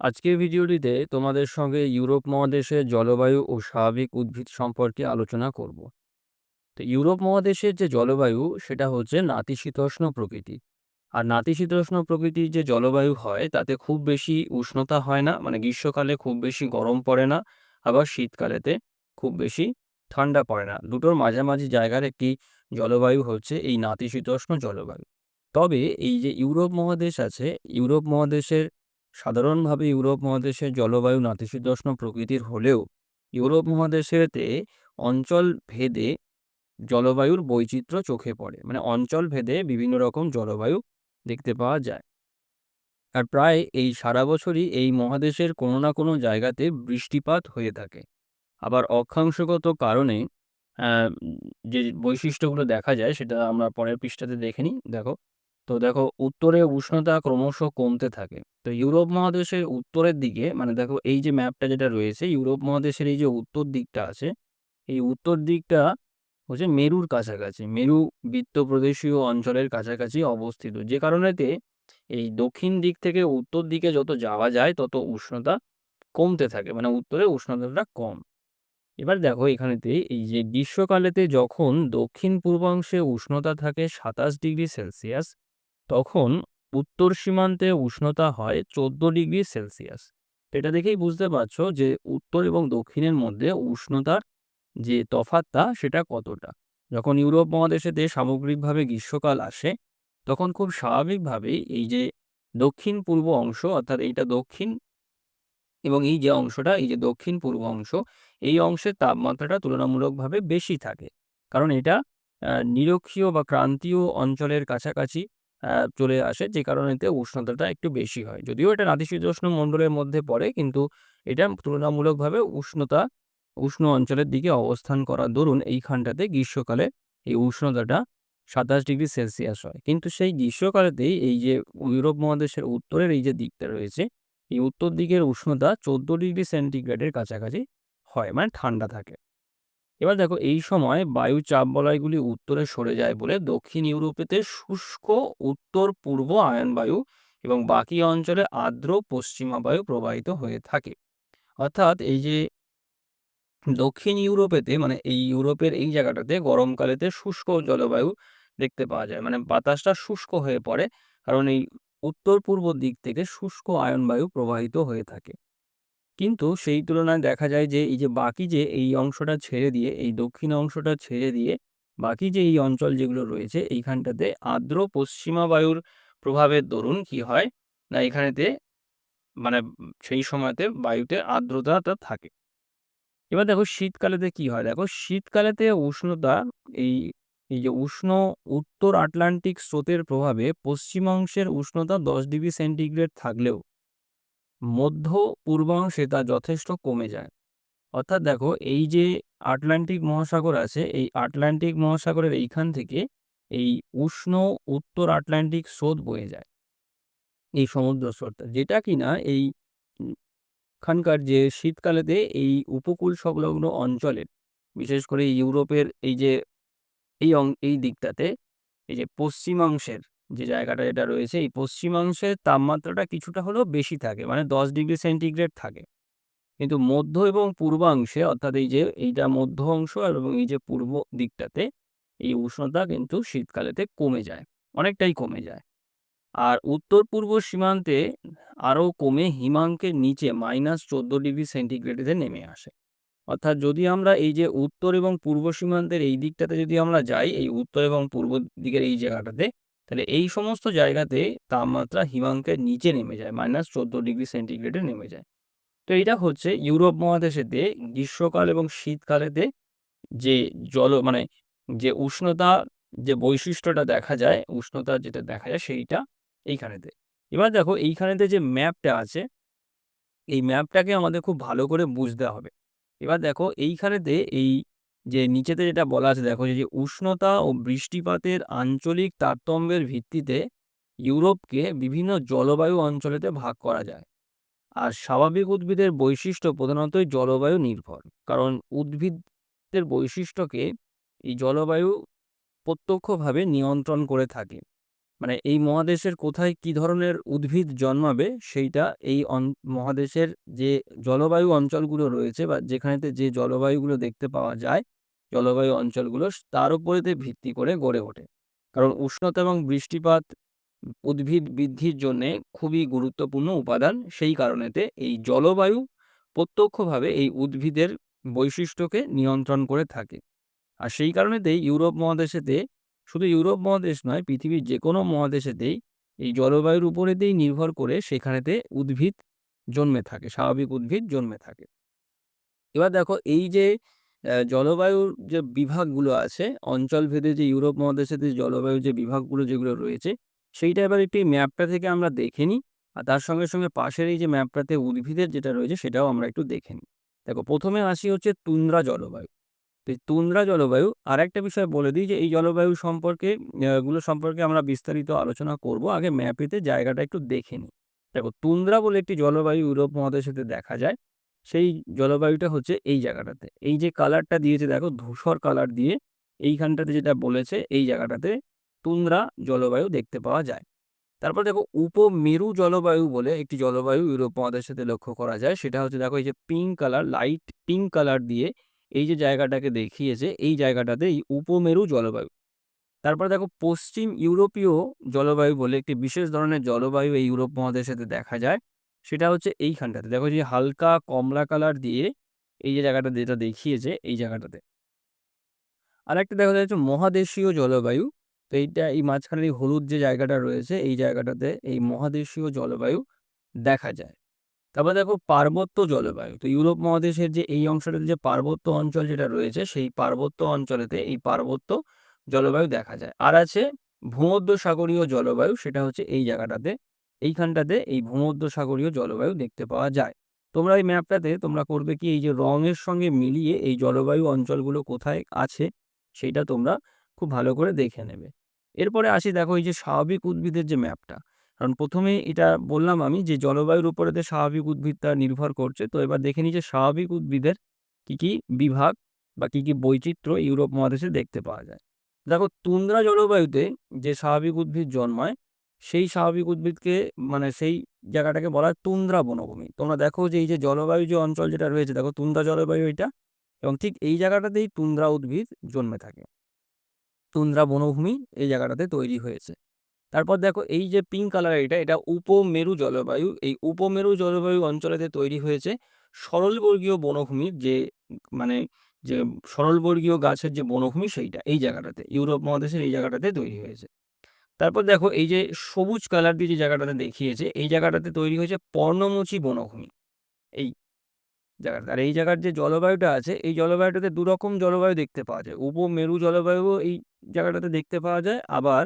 আজকের ভিডিওটিতে তোমাদের সঙ্গে ইউরোপ মহাদেশের জলবায়ু ও স্বাভাবিক উদ্ভিদ সম্পর্কে আলোচনা করব। তো ইউরোপ মহাদেশের যে জলবায়ু, সেটা হচ্ছে নাতিশীতোষ্ণ প্রকৃতি। আর নাতিশীতোষ্ণ প্রকৃতির যে জলবায়ু হয়, তাতে খুব বেশি উষ্ণতা হয় না মানে গ্রীষ্মকালে খুব বেশি গরম পড়ে না, আবার শীতকালেতে খুব বেশি ঠান্ডা পড়ে না। দুটোর মাঝামাঝি জায়গার একটি জলবায়ু হচ্ছে এই নাতিশীতোষ্ণ জলবায়ু। তবে এই যে ইউরোপ মহাদেশ আছে, ইউরোপ মহাদেশের সাধারণভাবে ইউরোপ মহাদেশের জলবায়ু নাতিশীতোষ্ণ প্রকৃতির হলেও ইউরোপ মহাদেশেতে অঞ্চল ভেদে জলবায়ুর বৈচিত্র্য চোখে পড়ে। মানে অঞ্চল ভেদে বিভিন্ন রকম জলবায়ু দেখতে পাওয়া যায়। আর প্রায় এই সারা বছরই এই মহাদেশের কোনো না কোনো জায়গাতে বৃষ্টিপাত হয়ে থাকে। আবার অক্ষাংশগত কারণে যে বৈশিষ্ট্যগুলো দেখা যায় সেটা আমরা পরের পৃষ্ঠাতে দেখে নিই। দেখো। তো দেখো উত্তরে উষ্ণতা ক্রমশ কমতে থাকে। তো ইউরোপ মহাদেশের উত্তরের দিকে মানে দেখো এই যে ম্যাপটা যেটা রয়েছে, ইউরোপ মহাদেশের এই যে উত্তর দিকটা আছে, এই উত্তর দিকটা হচ্ছে মেরুর কাছাকাছি, মেরু বৃত্ত প্রদেশীয় অঞ্চলের কাছাকাছি অবস্থিত। যে কারণেতে এই দক্ষিণ দিক থেকে উত্তর দিকে যত যাওয়া যায়, তত উষ্ণতা কমতে থাকে মানে উত্তরে উষ্ণতাটা কম। এবার দেখো এখানেতে এই যে গ্রীষ্মকালেতে যখন দক্ষিণ পূর্বাংশে উষ্ণতা থাকে সাতাশ ডিগ্রি সেলসিয়াস তখন উত্তর সীমান্তে উষ্ণতা হয় চোদ্দ ডিগ্রি সেলসিয়াস। এটা দেখেই বুঝতে পারছ যে উত্তর এবং দক্ষিণের মধ্যে উষ্ণতার যে তফাতটা সেটা কতটা। যখন ইউরোপ মহাদেশেতে সামগ্রিকভাবে গ্রীষ্মকাল আসে, তখন খুব স্বাভাবিকভাবেই এই যে দক্ষিণ পূর্ব অংশ, অর্থাৎ এইটা দক্ষিণ এবং এই যে অংশটা, এই যে দক্ষিণ পূর্ব অংশ, এই অংশের তাপমাত্রাটা তুলনামূলকভাবে বেশি থাকে। কারণ এটা নিরক্ষীয় বা ক্রান্তীয় অঞ্চলের কাছাকাছি চলে আসে যে কারণেতে উষ্ণতাটা একটু বেশি হয়। যদিও এটা নাতিশীতোষ্ণ মণ্ডলের মধ্যে পড়ে কিন্তু এটা তুলনামূলকভাবে উষ্ণতা, উষ্ণ অঞ্চলের দিকে অবস্থান করার দরুন এইখানটাতে গ্রীষ্মকালে এই উষ্ণতাটা সাতাশ ডিগ্রি সেলসিয়াস হয়। কিন্তু সেই গ্রীষ্মকালেতেই এই যে ইউরোপ মহাদেশের উত্তরের এই যে দিকটা রয়েছে, এই উত্তর দিকের উষ্ণতা চোদ্দ ডিগ্রি সেন্টিগ্রেডের কাছাকাছি হয় মানে ঠান্ডা থাকে। এবার দেখো এই সময় বায়ু চাপ বলয়গুলি উত্তরে সরে যায় বলে দক্ষিণ ইউরোপেতে শুষ্ক, উত্তর, পূর্ব আয়ন বায়ু এবং বাকি অঞ্চলে আর্দ্র পশ্চিমা বায়ু প্রবাহিত হয়ে থাকে। অর্থাৎ এই যে দক্ষিণ ইউরোপেতে মানে এই ইউরোপের এই জায়গাটাতে গরমকালেতে শুষ্ক জলবায়ু দেখতে পাওয়া যায়। মানে বাতাসটা শুষ্ক হয়ে পড়ে কারণ এই উত্তর পূর্ব দিক থেকে শুষ্ক আয়ন বায়ু প্রবাহিত হয়ে থাকে। কিন্তু সেই তুলনায় দেখা যায় যে, এই যে বাকি যে এই অংশটা ছেড়ে দিয়ে, এই দক্ষিণ অংশটা ছেড়ে দিয়ে বাকি যে এই অঞ্চল যেগুলো রয়েছে, এইখানটাতে আর্দ্র পশ্চিমা বায়ুর প্রভাবের দরুন কি হয় না এখানেতে মানে সেই সময়তে বায়ুতে আর্দ্রতাটা থাকে। এবার দেখো শীতকালেতে কি হয়? দেখো শীতকালেতে উষ্ণতা, এই এই যে উষ্ণ উত্তর আটলান্টিক স্রোতের প্রভাবে পশ্চিমাংশের উষ্ণতা দশ ডিগ্রি সেন্টিগ্রেড থাকলেও মধ্য পূর্বাংশে তা যথেষ্ট কমে যায়। অর্থাৎ দেখো এই যে আটলান্টিক মহাসাগর আছে এই আটলান্টিক মহাসাগরের এইখান থেকে এই উষ্ণ উত্তর আটলান্টিক স্রোত বয়ে যায়। এই সমুদ্র স্রোতটা যেটা কিনা এই উম, খানকার যে শীতকালেতে এই উপকূল সংলগ্ন অঞ্চলের বিশেষ করে ইউরোপের এই যে এই অং এই দিকটাতে এই যে পশ্চিমাংশের যে জায়গাটা যেটা রয়েছে, এই পশ্চিমাংশের তাপমাত্রাটা কিছুটা হলেও বেশি থাকে মানে দশ ডিগ্রি সেন্টিগ্রেড থাকে। কিন্তু মধ্য এবং পূর্বাংশে, অর্থাৎ এই যে এইটা মধ্য অংশ এবং এই যে পূর্ব দিকটাতে, এই উষ্ণতা কিন্তু শীতকালেতে কমে যায়, অনেকটাই কমে যায়। আর উত্তর পূর্ব সীমান্তে আরও কমে হিমাঙ্কের নিচে মাইনাস চোদ্দ ডিগ্রি সেন্টিগ্রেডেতে নেমে আসে। অর্থাৎ যদি আমরা এই যে উত্তর এবং পূর্ব সীমান্তের এই দিকটাতে যদি আমরা যাই, এই উত্তর এবং পূর্ব দিকের এই জায়গাটাতে তাহলে এই সমস্ত জায়গাতে তাপমাত্রা হিমাঙ্কের নিচে নেমে যায় মাইনাস চোদ্দ ডিগ্রি সেন্টিগ্রেডে নেমে যায়। তো এটা হচ্ছে ইউরোপ মহাদেশেতে গ্রীষ্মকাল এবং শীতকালেতে যে জল মানে যে উষ্ণতা, যে বৈশিষ্ট্যটা দেখা যায়, উষ্ণতা যেটা দেখা যায় সেইটা এইখানেতে। এবার দেখো এইখানেতে যে ম্যাপটা আছে, এই ম্যাপটাকে আমাদের খুব ভালো করে বুঝতে হবে। এবার দেখো এইখানেতে এই যে নিচেতে যেটা বলা আছে, দেখো যে উষ্ণতা ও বৃষ্টিপাতের আঞ্চলিক তারতম্যের ভিত্তিতে ইউরোপকে বিভিন্ন জলবায়ু অঞ্চলেতে ভাগ করা যায়। আর স্বাভাবিক উদ্ভিদের বৈশিষ্ট্য প্রধানতই জলবায়ু নির্ভর। কারণ উদ্ভিদের বৈশিষ্ট্যকে এই জলবায়ু প্রত্যক্ষভাবে নিয়ন্ত্রণ করে থাকে। মানে এই মহাদেশের কোথায় কি ধরনের উদ্ভিদ জন্মাবে, সেইটা এই মহাদেশের যে জলবায়ু অঞ্চলগুলো রয়েছে বা যেখানেতে যে জলবায়ুগুলো দেখতে পাওয়া যায় জলবায়ু অঞ্চলগুলো তার উপরেতে ভিত্তি করে গড়ে ওঠে। কারণ উষ্ণতা এবং বৃষ্টিপাত উদ্ভিদ বৃদ্ধির জন্যে খুবই গুরুত্বপূর্ণ উপাদান। সেই কারণেতে এই জলবায়ু প্রত্যক্ষভাবে এই উদ্ভিদের বৈশিষ্ট্যকে নিয়ন্ত্রণ করে থাকে। আর সেই কারণেতেই ইউরোপ মহাদেশেতে শুধু ইউরোপ মহাদেশ নয়, পৃথিবীর যে কোনো মহাদেশেতেই এই জলবায়ুর উপরেতেই নির্ভর করে সেখানেতে উদ্ভিদ জন্মে থাকে, স্বাভাবিক উদ্ভিদ জন্মে থাকে। এবার দেখো এই যে জলবায়ুর যে বিভাগগুলো আছে, অঞ্চলভেদে যে ইউরোপ মহাদেশেতে জলবায়ু যে বিভাগগুলো যেগুলো রয়েছে, সেইটা এবার একটি ম্যাপটা থেকে আমরা দেখে নিই। আর তার সঙ্গে সঙ্গে পাশের এই যে ম্যাপটাতে উদ্ভিদের যেটা রয়েছে, সেটাও আমরা একটু দেখে নিই। দেখো, প্রথমে আসি হচ্ছে তুন্দ্রা জলবায়ু। তো এই তুন্দ্রা জলবায়ু আর একটা বিষয় বলে দিই যে, এই জলবায়ু সম্পর্কে গুলো সম্পর্কে আমরা বিস্তারিত আলোচনা করব। আগে ম্যাপেতে জায়গাটা একটু দেখে নিই। দেখো, তুন্দ্রা বলে একটি জলবায়ু ইউরোপ মহাদেশেতে দেখা যায়। সেই জলবায়ুটা হচ্ছে এই জায়গাটাতে। এই যে কালারটা দিয়েছে, দেখো ধূসর কালার দিয়ে এইখানটাতে যেটা বলেছে, এই জায়গাটাতে তুন্দ্রা জলবায়ু দেখতে পাওয়া যায়। তারপর দেখো উপমেরু জলবায়ু বলে একটি জলবায়ু ইউরোপ সাথে লক্ষ্য করা যায়, সেটা হচ্ছে দেখো এই যে pink colour light pink colour দিয়ে এই যে জায়গাটাকে দেখিয়েছে, এই জায়গাটাতে এই উপমেরু জলবায়ু। তারপর দেখো পশ্চিম ইউরোপীয় জলবায়ু বলে একটি বিশেষ ধরনের জলবায়ু এই ইউরোপ মহাদেশেতে দেখা যায় সেটা হচ্ছে এইখানটাতে। দেখো যে হালকা কমলা কালার দিয়ে এই যে জায়গাটা যেটা দেখিয়েছে, এই জায়গাটাতে। আর একটা দেখা যাচ্ছে মহাদেশীয় জলবায়ু। তো এইটা এই মাঝখানের হলুদ যে জায়গাটা রয়েছে, এই জায়গাটাতে এই মহাদেশীয় জলবায়ু দেখা যায়। তারপর দেখো পার্বত্য জলবায়ু। তো ইউরোপ মহাদেশের যে এই অংশটাতে যে পার্বত্য অঞ্চল যেটা রয়েছে, সেই পার্বত্য অঞ্চলেতে এই পার্বত্য জলবায়ু দেখা যায়। আর আছে ভূমধ্য সাগরীয় জলবায়ু, সেটা হচ্ছে এই জায়গাটাতে এইখানটাতে এই ভূমধ্য সাগরীয় জলবায়ু দেখতে পাওয়া যায়। তোমরা এই ম্যাপটাতে তোমরা করবে কি, এই যে রঙের সঙ্গে মিলিয়ে এই জলবায়ু অঞ্চলগুলো কোথায় আছে সেইটা তোমরা খুব ভালো করে দেখে নেবে। এরপরে আসি দেখো এই যে স্বাভাবিক উদ্ভিদের যে ম্যাপটা। কারণ প্রথমে এটা বললাম আমি যে জলবায়ুর উপরে যে স্বাভাবিক উদ্ভিদটা নির্ভর করছে, তো এবার দেখে নিই যে স্বাভাবিক উদ্ভিদের কি কি বিভাগ বা কি কি বৈচিত্র্য ইউরোপ মহাদেশে দেখতে পাওয়া যায়। দেখো তুন্দ্রা জলবায়ুতে যে স্বাভাবিক উদ্ভিদ জন্মায় সেই স্বাভাবিক উদ্ভিদকে মানে সেই জায়গাটাকে বলা হয় তুন্দ্রা বনভূমি। তোমরা দেখো যে এই যে জলবায়ু যে অঞ্চল যেটা রয়েছে, দেখো তুন্দ্রা জলবায়ু এটা এবং ঠিক এই জায়গাটাতেই তুন্দ্রা উদ্ভিদ জন্মে থাকে। তুন্দ্রা বনভূমি এই জায়গাটাতে তৈরি হয়েছে। তারপর দেখো এই যে পিঙ্ক কালার এটা এটা উপমেরু জলবায়ু। এই উপমেরু জলবায়ু অঞ্চলেতে তৈরি হয়েছে সরলবর্গীয় বনভূমি যে মানে যে সরলবর্গীয় গাছের যে বনভূমি সেইটা, এই জায়গাটাতে, ইউরোপ মহাদেশের এই জায়গাটাতে তৈরি হয়েছে। তারপর দেখো এই যে সবুজ কালার দিয়ে যে জায়গাটাতে দেখিয়েছে, এই জায়গাটাতে তৈরি হয়েছে পর্ণমোচী বনভূমি। এই জায়গাটা আর এই জায়গার যে জলবায়ুটা আছে, এই জলবায়ুটাতে দুরকম জলবায়ু দেখতে পাওয়া যায়। উপমেরু জলবায়ুও এই জায়গাটাতে দেখতে পাওয়া যায়। আবার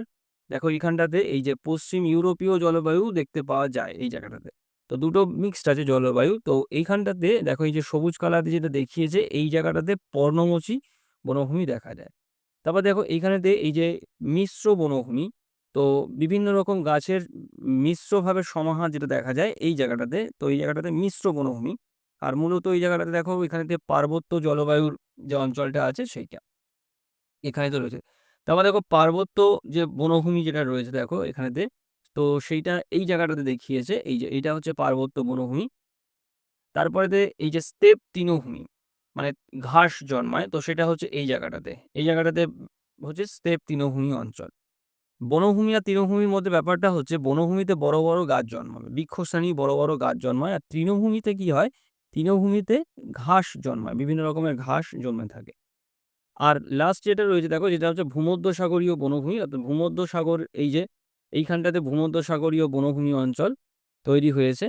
দেখো এইখানটাতে এই যে পশ্চিম ইউরোপীয় জলবায়ু দেখতে পাওয়া যায় এই জায়গাটাতে। তো দুটো মিক্সড আছে জলবায়ু। তো এইখানটাতে দেখো এই যে সবুজ কালারে যেটা দেখিয়েছে, এই জায়গাটাতে পর্ণমোচী বনভূমি দেখা যায়। তারপর দেখো এইখানেতে এই যে মিশ্র বনভূমি তো বিভিন্ন রকম গাছের মিশ্রভাবে সমাহার যেটা দেখা যায় এই জায়গাটাতে, তো এই জায়গাটাতে মিশ্র বনভূমি। আর মূলত এই জায়গাটাতে দেখো এখানেতে পার্বত্য জলবায়ুর যে অঞ্চলটা আছে সেইটা এখানে তো রয়েছে। তারপর দেখো পার্বত্য যে বনভূমি যেটা রয়েছে দেখো এখানেতে, তো সেইটা এই জায়গাটাতে দেখিয়েছে, এই যে এইটা হচ্ছে পার্বত্য বনভূমি। তারপরেতে এই যে স্টেপ তৃণভূমি মানে ঘাস জন্মায়, তো সেটা হচ্ছে এই জায়গাটাতে। এই জায়গাটাতে হচ্ছে স্টেপ তৃণভূমি অঞ্চল। বনভূমি আর তৃণভূমির মধ্যে ব্যাপারটা হচ্ছে, বনভূমিতে বড় বড় গাছ জন্মাবে। বৃক্ষশ্রেণী বড় বড় গাছ জন্মায়। আর তৃণভূমিতে কি হয়? তৃণভূমিতে ঘাস জন্মায়, বিভিন্ন রকমের ঘাস জন্মে থাকে। আর লাস্ট যেটা রয়েছে, দেখো, যেটা হচ্ছে ভূমধ্যসাগরীয় বনভূমি, অর্থাৎ ভূমধ্যসাগর, এই যে এইখানটাতে ভূমধ্যসাগরীয় বনভূমি অঞ্চল তৈরি হয়েছে।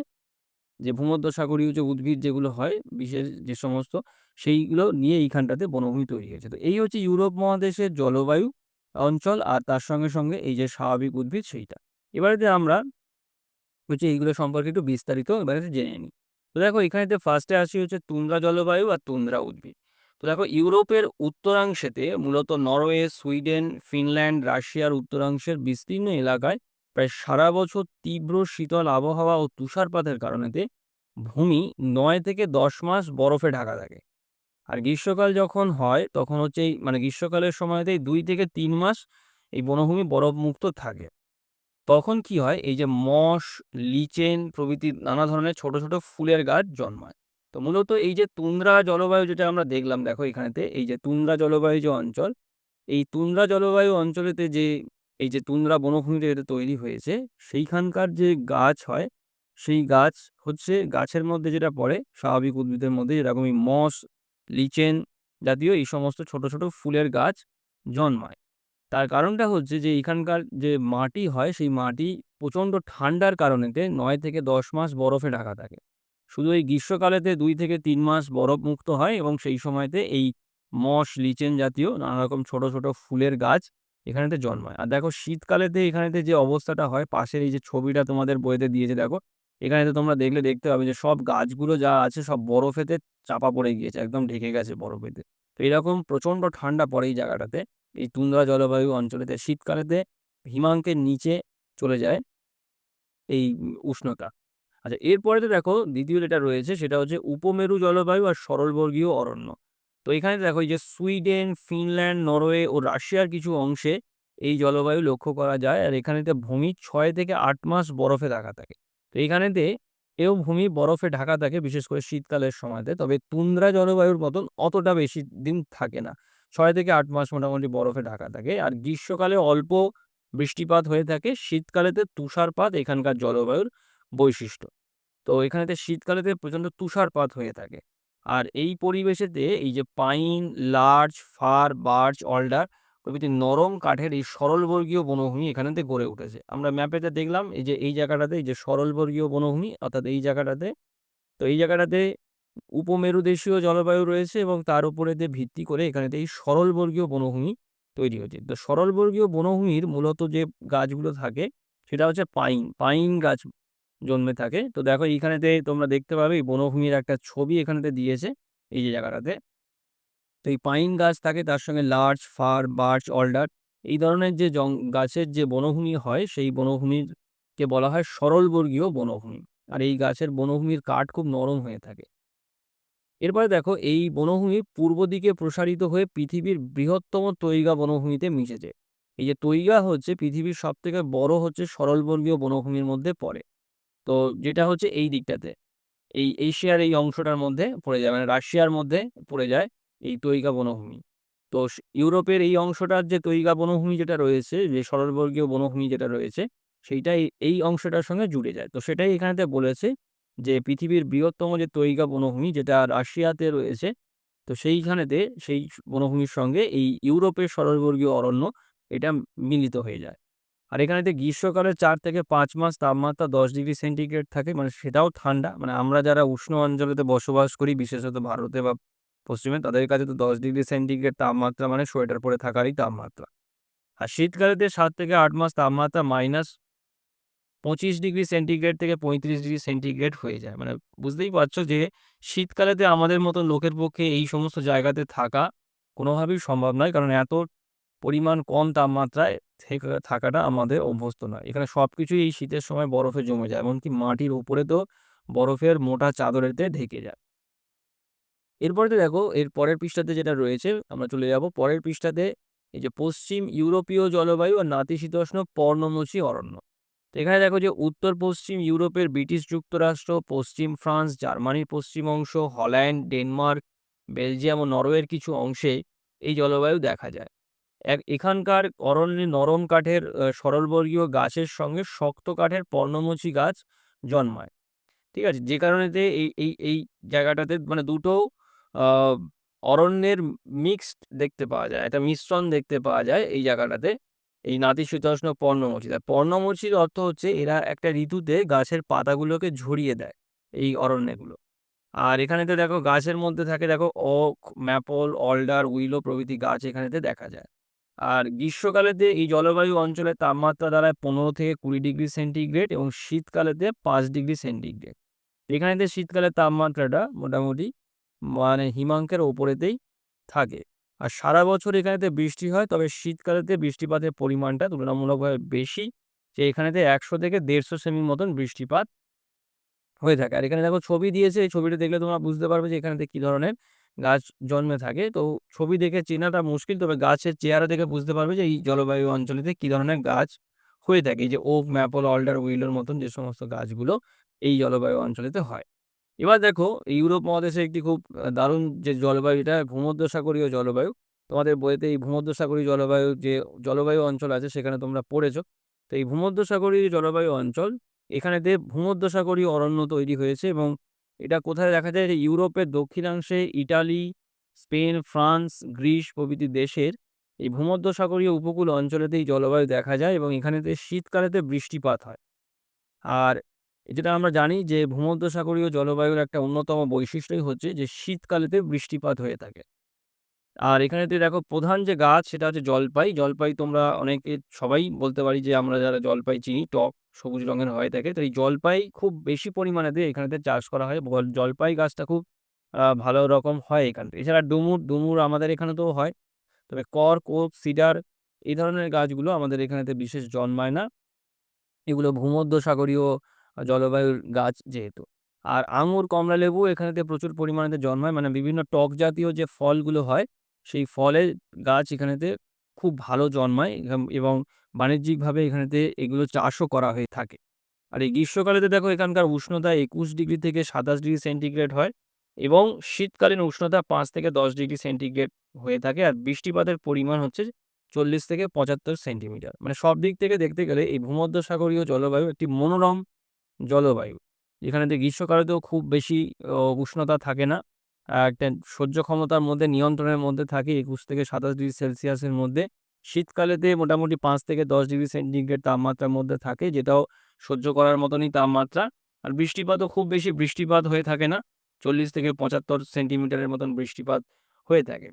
যে ভূমধ্যসাগরীয় যে উদ্ভিদ যেগুলো হয়, বিশেষ যে সমস্ত, সেইগুলো নিয়ে এইখানটাতে বনভূমি তৈরি হয়েছে। তো এই হচ্ছে ইউরোপ মহাদেশের জলবায়ু। অঞ্চল আর তার সঙ্গে সঙ্গে এই যে স্বাভাবিক উদ্ভিদ সেইটা। এবারে আমরা হচ্ছে এইগুলো সম্পর্কে একটু বিস্তারিত এবারে জেনে নিই। তো দেখো এখানেতে ফার্স্টে আসি হচ্ছে তুন্দ্রা জলবায়ু আর তুন্দ্রা উদ্ভিদ। তো দেখো ইউরোপের উত্তরাংশেতে মূলত নরওয়ে, সুইডেন, ফিনল্যান্ড, রাশিয়ার উত্তরাংশের বিস্তীর্ণ এলাকায় প্রায় সারা বছর তীব্র শীতল আবহাওয়া ও তুষারপাতের কারণেতে ভূমি নয় থেকে দশ মাস বরফে ঢাকা থাকে। আর গ্রীষ্মকাল যখন হয়, তখন হচ্ছে এই মানে গ্রীষ্মকালের সময়তেই দুই থেকে তিন মাস এই বনভূমি বরফমুক্ত থাকে। তখন কি হয়, এই যে মশ, লিচেন প্রভৃতি নানা ধরনের ছোট ছোট ফুলের গাছ জন্মায়। তো মূলত এই যে তুন্দ্রা জলবায়ু যেটা আমরা দেখলাম, দেখো এখানেতে, এই যে তুন্দ্রা জলবায়ু যে অঞ্চল, এই তুন্দ্রা জলবায়ু অঞ্চলেতে যে, এই যে তুন্দ্রা বনভূমিতে যেটা তৈরি হয়েছে, সেইখানকার যে গাছ হয়, সেই গাছ হচ্ছে গাছের মধ্যে যেটা পড়ে, স্বাভাবিক উদ্ভিদের মধ্যে যেরকম এই মস লিচেন জাতীয় এই সমস্ত ছোট ছোট ফুলের গাছ জন্মায়। তার কারণটা হচ্ছে যে, এখানকার যে মাটি হয়, সেই মাটি প্রচণ্ড ঠান্ডার কারণেতে নয় থেকে দশ মাস বরফে ঢাকা থাকে। শুধু এই গ্রীষ্মকালেতে দুই থেকে তিন মাস বরফ মুক্ত হয় এবং সেই সময়তে এই মশ, লিচেন জাতীয় নানা রকম ছোট ছোট ফুলের গাছ এখানেতে জন্মায়। আর দেখো, শীতকালেতে এখানেতে যে অবস্থাটা হয়, পাশের এই যে ছবিটা তোমাদের বইতে দিয়েছে, দেখো এখানেতে তোমরা দেখলে দেখতে পাবে যে সব গাছগুলো যা আছে সব বরফেতে চাপা পড়ে গিয়েছে, একদম ঢেকে গেছে বরফেতে। তো এরকম প্রচণ্ড ঠান্ডা পড়ে এই জায়গাটাতে। এই তুন্দ্রা জলবায়ু অঞ্চলেতে, শীতকালেতে হিমাঙ্কের নিচে চলে যায় এই উষ্ণতা। আচ্ছা এরপরেতে দেখো দ্বিতীয় যেটা রয়েছে সেটা হচ্ছে উপমেরু জলবায়ু আর সরলবর্গীয় অরণ্য। তো এখানে দেখো যে সুইডেন, ফিনল্যান্ড, নরওয়ে ও রাশিয়ার কিছু অংশে এই জলবায়ু লক্ষ্য করা যায়। আর এখানেতে ভূমি ছয় থেকে আট মাস বরফে ঢাকা থাকে। তো এইখানেতে এও ভূমি বরফে ঢাকা থাকে, বিশেষ করে শীতকালের সময়তে। তবে তুন্দ্রা জলবায়ুর মতন অতটা বেশি দিন থাকে না। ছয় থেকে আট মাস মোটামুটি বরফে ঢাকা থাকে। আর গ্রীষ্মকালে অল্প বৃষ্টিপাত হয়ে থাকে। শীতকালেতে তুষারপাত এখানকার জলবায়ুর বৈশিষ্ট্য। তো এখানেতে শীতকালেতে প্রচণ্ড তুষারপাত হয়ে থাকে। আর এই পরিবেশেতে এই যে pine larch fir birch alder প্রভৃতি নরম কাঠের এই সরলবর্গীয় বনভূমি এখানেতে গড়ে উঠেছে। আমরা ম্যাপেতে দেখলাম, এই যে এই জায়গাটাতে, এই যে সরলবর্গীয় বনভূমি, অর্থাৎ এই জায়গাটাতে, তো এই জায়গাটাতে উপমেরুদেশীয় জলবায়ু রয়েছে এবং তার উপরেতে ভিত্তি করে এখানেতে এই সরলবর্গীয় বনভূমি তৈরি হয়েছে তো সরলবর্গীয় বনভূমির মূলত যে গাছগুলো থাকে, সেটা হচ্ছে পাইন পাইন গাছ জন্মে থাকে। তো দেখো এইখানেতে তোমরা দেখতে পাবে বনভূমির একটা ছবি এখানেতে দিয়েছে, এই যে জায়গাটাতে। তো এই পাইন গাছ থাকে, তার সঙ্গে লার্চ ফার বার্চ অল্ডার এই ধরনের যে জং, গাছের যে বনভূমি হয়, সেই বনভূমিকে বলা হয় সরলবর্গীয় বনভূমি। আর এই গাছের বনভূমির কাঠ খুব নরম হয়ে থাকে। এরপরে দেখো, এই বনভূমি পূর্ব দিকে প্রসারিত হয়ে পৃথিবীর বৃহত্তম তৈগা বনভূমিতে মিশেছে। এই যে তৈগা হচ্ছে পৃথিবীর সব থেকে বড় হচ্ছে সরলবর্গীয় বনভূমির মধ্যে পড়ে। তো যেটা হচ্ছে এই দিকটাতে। এই এশিয়ার এই অংশটার মধ্যে পড়ে যায় মানে রাশিয়ার মধ্যে পড়ে যায়। এই তৈগা বনভূমি। তো ইউরোপের এই অংশটার যে তৈগা বনভূমি যেটা রয়েছে, যে সরলবর্গীয় বনভূমি যেটা রয়েছে, সেইটাই এই অংশটার সঙ্গে জুড়ে যায়। তো সেটাই এখানেতে বলেছে যে পৃথিবীর বৃহত্তম যে তৈগা বনভূমি যেটা রাশিয়াতে রয়েছে, তো সেইখানেতে সেই বনভূমির সঙ্গে এই ইউরোপের সরলবর্গীয় অরণ্য এটা মিলিত হয়ে যায়। আর এখানেতে গ্রীষ্মকালে চার থেকে পাঁচ মাস তাপমাত্রা দশ ডিগ্রি সেন্টিগ্রেড থাকে মানে সেটাও ঠান্ডা। মানে আমরা যারা উষ্ণ অঞ্চলেতে বসবাস করি, বিশেষত ভারতে বা পশ্চিমে তাদের কাছে তো দশ ডিগ্রি সেন্টিগ্রেড তাপমাত্রা মানে সোয়েটার পরে থাকারই তাপমাত্রা। আর শীতকালেতে সাত থেকে আট মাস তাপমাত্রা মাইনাস পঁচিশ ডিগ্রি সেন্টিগ্রেড থেকে পঁয়ত্রিশ ডিগ্রি সেন্টিগ্রেড হয়ে যায়। মানে বুঝতেই পারছ যে শীতকালেতে আমাদের মতো লোকের পক্ষে এই সমস্ত জায়গাতে থাকা কোনোভাবেই সম্ভব নয়, কারণ এত পরিমাণ কম তাপমাত্রায় থাকাটা আমাদের অভ্যস্ত নয়। এখানে সব কিছুই এই শীতের সময় বরফে জমে যায়, এমনকি মাটির উপরে তো বরফের মোটা চাদরেতে ঢেকে যায়। এরপরে দেখো, এর পরের পৃষ্ঠাতে যেটা রয়েছে, আমরা চলে যাব। পরের পৃষ্ঠাতে এই যে পশ্চিম ইউরোপীয় জলবায়ু আর নাতিশীতোষ্ণ পর্ণমোচী অরণ্য। তো এখানে দেখো যে উত্তর পশ্চিম ইউরোপের ব্রিটিশ যুক্তরাষ্ট্র, পশ্চিম ফ্রান্স, জার্মানির পশ্চিম অংশ, হল্যান্ড, ডেনমার্ক, বেলজিয়াম ও নরওয়ের কিছু অংশে এই জলবায়ু দেখা যায়। এক এখানকার অরণ্যে নরম কাঠের সরলবর্গীয় গাছের সঙ্গে শক্ত কাঠের পর্ণমোচী গাছ জন্মায়। ঠিক আছে? যে কারণেতে এই এই এই জায়গাটাতে মানে দুটো অরণ্যের মিক্সড দেখতে পাওয়া যায়, একটা মিশ্রণ দেখতে পাওয়া যায় এই জায়গাটাতে, এই নাতিশীতোষ্ণ পর্ণমোচী পর্ণমোচীর অর্থ হচ্ছে এরা একটা ঋতুতে গাছের পাতাগুলোকে ঝরিয়ে দেয়, এই অরণ্যগুলো। আর এখানেতে দেখো গাছের মধ্যে থাকে দেখো ওক ম্যাপল, অলডার, উইলো প্রভৃতি গাছ এখানেতে দেখা যায়। আর গ্রীষ্মকালেতে এই জলবায়ু অঞ্চলের তাপমাত্রা দাঁড়ায় পনেরো থেকে কুড়ি ডিগ্রি সেন্টিগ্রেড এবং শীতকালেতে পাঁচ ডিগ্রি সেন্টিগ্রেড। এখানেতে শীতকালের তাপমাত্রাটা মোটামুটি মানে হিমাঙ্কের ওপরেতেই থাকে আর সারা বছর এখানেতে বৃষ্টি হয় তবে শীতকালেতে বৃষ্টিপাতের পরিমাণটা তুলনামূলকভাবে বেশি যে এখানেতে একশো থেকে দেড়শো সেমির মতন বৃষ্টিপাত হয়ে থাকে আর এখানে দেখো ছবি দিয়েছে এই ছবিটা দেখলে তোমরা বুঝতে পারবে যে এখানেতে কী ধরনের গাছ জন্মে থাকে তো ছবি দেখে চেনাটা মুশকিল তবে গাছের চেহারা দেখে বুঝতে পারবে যে এই জলবায়ু অঞ্চলেতে কী ধরনের গাছ হয়ে থাকে। এই যে ওক, ম্যাপল, অলডার, উইলোর মতন যে সমস্ত গাছগুলো এই জলবায়ু অঞ্চলেতে হয়। এবার দেখো ইউরোপ মহাদেশে একটি খুব দারুণ যে জলবায়ু এটা ভূমধ্যসাগরীয় জলবায়ু। তোমাদের বইতে এই ভূমধ্যসাগরীয় জলবায়ু যে জলবায়ু অঞ্চল আছে সেখানে তোমরা পড়েছো। তো এই ভূমধ্যসাগরীয় জলবায়ু অঞ্চল এখানেতে ভূমধ্যসাগরীয় অরণ্য তৈরি হয়েছে এবং এটা কোথায় দেখা যায় যে ইউরোপের দক্ষিণাংশে ইটালি, স্পেন, ফ্রান্স, গ্রিস প্রভৃতি দেশের এই ভূমধ্যসাগরীয় উপকূল অঞ্চলেতে এই জলবায়ু দেখা যায় এবং এখানেতে শীতকালেতে বৃষ্টিপাত হয়। আর যেটা আমরা জানি যে ভূমধ্যসাগরীয় জলবায়ুর একটা অন্যতম বৈশিষ্ট্যই হচ্ছে যে শীতকালেতে বৃষ্টিপাত হয়ে থাকে। আর এখানেতে দেখো প্রধান যে গাছ সেটা হচ্ছে জলপাই। জলপাই তোমরা অনেকে সবাই বলতে পারি যে আমরা যারা জলপাই চিনি টক সবুজ রঙের হয়ে থাকে। তো এই জলপাই খুব বেশি পরিমাণেতে এখানেতে চাষ করা হয়। জলপাই গাছটা খুব ভালো রকম হয় এখানে। এছাড়া ডুমুর, ডুমুর আমাদের এখানে তো হয়। তবে কর্ক, ওক, সিডার এই ধরনের গাছগুলো আমাদের এখানেতে বিশেষ জন্মায় না। এগুলো ভূমধ্যসাগরীয় জলবায়ুর গাছ যেহেতু। আর আঙুর, কমলালেবু এখানেতে প্রচুর পরিমাণেতে জন্মায়। মানে বিভিন্ন টক জাতীয় যে ফলগুলো হয় সেই ফলের গাছ এখানেতে খুব ভালো জন্মায় এবং বাণিজ্যিকভাবে এখানেতে এগুলো চাষও করা হয়ে থাকে। আর এই গ্রীষ্মকালেতে দেখো এখানকার উষ্ণতা ২১ ডিগ্রি থেকে ২৭ ডিগ্রি সেন্টিগ্রেড হয় এবং শীতকালীন উষ্ণতা পাঁচ থেকে ১০ ডিগ্রি সেন্টিগ্রেড হয়ে থাকে। আর বৃষ্টিপাতের পরিমাণ হচ্ছে ৪০ থেকে ৭৫ সেন্টিমিটার। মানে সব দিক থেকে দেখতে গেলে এই ভূমধ্যসাগরীয় জলবায়ু একটি মনোরম জলবায়ু। এখানেতে গ্রীষ্মকালেতেও খুব বেশি উষ্ণতা থাকে না। একটা সহ্য ক্ষমতার মধ্যে, নিয়ন্ত্রণের মধ্যে থাকে ২১ থেকে ২৭ ডিগ্রি সেলসিয়াসের মধ্যে। শীতকালেতে মোটামুটি পাঁচ থেকে ১০ ডিগ্রি সেন্টিগ্রেড তাপমাত্রার মধ্যে থাকে, যেটাও সহ্য করার মতনই তাপমাত্রা। আর বৃষ্টিপাতও খুব বেশি বৃষ্টিপাত হয়ে থাকে না। ৪০ থেকে ৭৫ সেন্টিমিটারের মতন বৃষ্টিপাত হয়ে থাকে।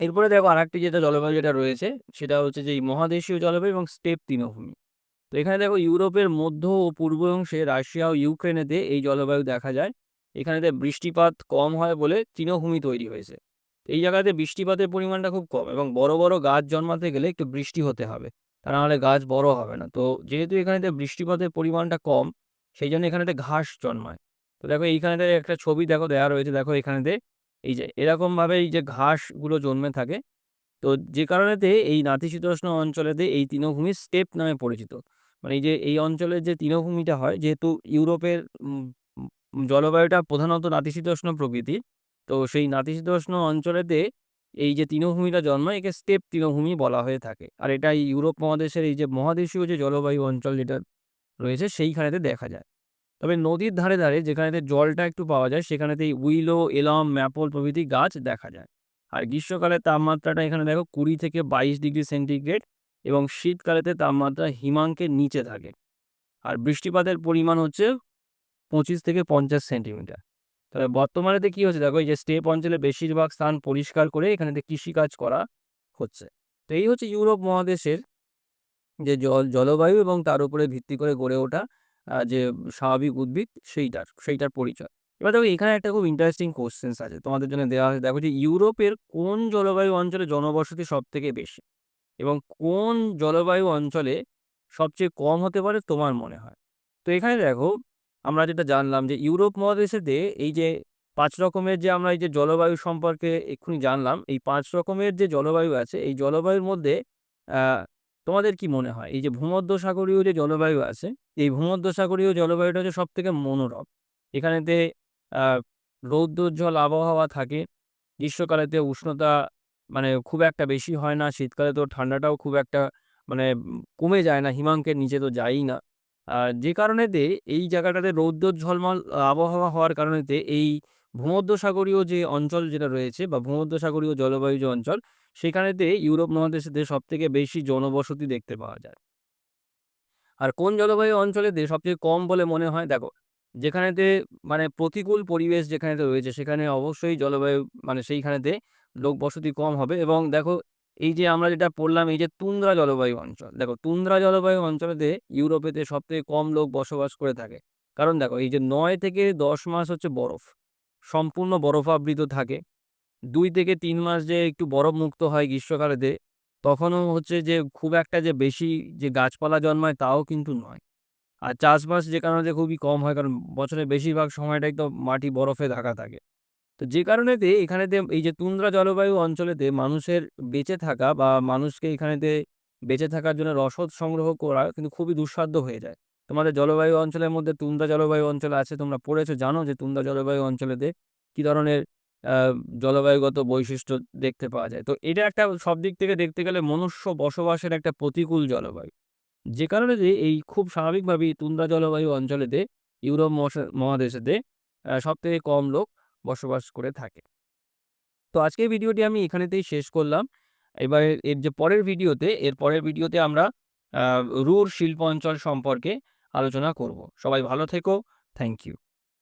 এরপরে দেখো আরেকটি যেটা জলবায়ু যেটা রয়েছে, সেটা হচ্ছে যে মহাদেশীয় জলবায়ু এবং স্টেপ তৃণভূমি। তো এখানে দেখো ইউরোপের মধ্য ও পূর্ব অংশে রাশিয়া ও ইউক্রেনেতে এই জলবায়ু দেখা যায়। এখানেতে বৃষ্টিপাত কম হয় বলে তৃণভূমি তৈরি হয়েছে। এই জায়গাতে বৃষ্টিপাতের পরিমাণটা খুব কম এবং বড়, বড় গাছ জন্মাতে গেলে একটু বৃষ্টি হতে হবে। তা নাহলে গাছ বড় হবে না। তো যেহেতু এখানেতে বৃষ্টিপাতের পরিমাণটা কম সেই জন্য এখানেতে ঘাস জন্মায়। তো দেখো এইখানেতে একটা ছবি দেখো দেয়া রয়েছে দেখো এখানেতে এই যে এরকমভাবে এই যে ঘাসগুলো জন্মে থাকে। তো যে কারণেতে এই নাতিশীতোষ্ণ অঞ্চলেতে এই তৃণভূমি স্টেপ নামে পরিচিত। মানে এই যে এই অঞ্চলের যে তৃণভূমিটা হয় যেহেতু ইউরোপের জলবায়ুটা প্রধানত নাতিশীতোষ্ণ প্রকৃতির। তো সেই নাতিশীতোষ্ণ অঞ্চলেতে এই যে তৃণভূমিটা জন্মায় একে স্টেপ তৃণভূমি বলা হয়ে থাকে। আর এটা ইউরোপ মহাদেশের এই যে মহাদেশীয় যে জলবায়ু অঞ্চল যেটা রয়েছে সেইখানেতে দেখা যায়। তবে নদীর ধারে, ধারে যেখানেতে জলটা একটু পাওয়া যায় সেখানেতে এই উইলো, এলম, ম্যাপল প্রভৃতি গাছ দেখা যায়। আর গ্রীষ্মকালের তাপমাত্রাটা এখানে দেখো ২০ থেকে ২২ ডিগ্রি সেন্টিগ্রেড এবং শীতকালেতে তাপমাত্রা হিমাঙ্কের নিচে থাকে। আর বৃষ্টিপাতের পরিমাণ হচ্ছে ২৫ থেকে ৫০ সেন্টিমিটার। তবে বর্তমানেতে কি হচ্ছে দেখো এই যে স্টেপ অঞ্চলে বেশিরভাগ স্থান পরিষ্কার করে এখানেতে কৃষিকাজ করা হচ্ছে। তো এই হচ্ছে ইউরোপ মহাদেশের যে জল জলবায়ু এবং তার উপরে ভিত্তি করে গড়ে ওঠা যে স্বাভাবিক উদ্ভিদ সেইটার, সেইটার পরিচয়। এবার দেখো এখানে একটা খুব ইন্টারেস্টিং কোয়েশ্চেনস আছে তোমাদের জন্য দেওয়া আছে দেখো যে ইউরোপের কোন জলবায়ু অঞ্চলে জনবসতি সব থেকে বেশি? এবং কোন জলবায়ু অঞ্চলে সবচেয়ে কম হতে পারে তোমার মনে হয়? তো এখানে দেখো আমরা যেটা জানলাম যে ইউরোপ মহাদেশেতে এই যে পাঁচ রকমের যে আমরা এই যে জলবায়ু সম্পর্কে এক্ষুনি জানলাম, এই পাঁচ রকমের যে জলবায়ু আছে এই জলবায়ুর মধ্যে তোমাদের কি মনে হয়? এই যে ভূমধ্যসাগরীয় যে জলবায়ু আছে, এই ভূমধ্যসাগরীয় জলবায়ুটা হচ্ছে সব থেকে মনোরম। এখানেতে রৌদ্রোজ্জ্বল আবহাওয়া থাকে। গ্রীষ্মকালেতে উষ্ণতা মানে খুব একটা বেশি হয় না। শীতকালে তো ঠান্ডাটাও খুব একটা মানে কমে যায় না। হিমাঙ্কের নিচে তো যায়ই না। আর যে কারণেতে এই জায়গাটাতে রৌদ্র ঝলমল আবহাওয়া হওয়ার কারণেতে এই ভূমধ্যসাগরীয় যে অঞ্চল যেটা রয়েছে বা ভূমধ্যসাগরীয় জলবায়ু যে অঞ্চল, সেখানেতে ইউরোপ মহাদেশেতে সবথেকে বেশি জনবসতি দেখতে পাওয়া যায়। আর কোন জলবায়ু অঞ্চলেতে সবচেয়ে কম বলে মনে হয়? দেখো যেখানেতে মানে প্রতিকূল পরিবেশ যেখানেতে রয়েছে, সেখানে অবশ্যই জলবায়ু মানে সেইখানেতে লোকবসতি কম হবে এবং দেখো এই যে আমরা যেটা পড়লাম, এই যে তুন্দ্রা জলবায়ু অঞ্চল। দেখো তুন্দ্রা জলবায়ু অঞ্চলেতে ইউরোপেতে সবথেকে কম লোক বসবাস করে থাকে। কারণ দেখো এই যে নয় থেকে ১০ মাস হচ্ছে বরফ। সম্পূর্ণ বরফাবৃত থাকে। দুই থেকে তিন মাস যে একটু বরফমুক্ত হয় গ্রীষ্মকালেতে, তখনও হচ্ছে যে খুব একটা যে বেশি যে গাছপালা জন্মায় তাও কিন্তু নয়। আর চাষবাস যে কারণে খুবই কম হয়, কারণ বছরের বেশিরভাগ সময়টাই তো মাটি বরফে ঢাকা থাকে। তো যে কারণেতে এখানেতে এই যে তুন্দ্রা জলবায়ু অঞ্চলেতে মানুষের বেঁচে থাকা বা মানুষকে এখানেতে বেঁচে থাকার জন্য রসদ সংগ্রহ করা কিন্তু খুবই দুঃসাধ্য হয়ে যায়। তোমাদের জলবায়ু অঞ্চলের মধ্যে তুন্দ্রা জলবায়ু অঞ্চল আছে। তোমরা পড়েছো, জানো যে তুন্দ্রা জলবায়ু অঞ্চলেতে কি ধরনের জলবায়ুগত বৈশিষ্ট্য দেখতে পাওয়া যায়। তো এটা একটা সব দিক থেকে দেখতে গেলে মনুষ্য বসবাসের একটা প্রতিকূল জলবায়ু। যে কারণে যে এই খুব স্বাভাবিকভাবেই তুন্দ্রা জলবায়ু অঞ্চলেতে ইউরোপ মহাদেশেতে সব সবথেকে কম লোক বসবাস করে থাকে। তো আজকে ভিডিওটি আমি এখানেতেই শেষ করলাম। এবার এর যে পরের ভিডিওতে, এর পরের ভিডিওতে আমরা রুর শিল্প অঞ্চল সম্পর্কে আলোচনা করব। সবাই ভালো থেকো। Thank you.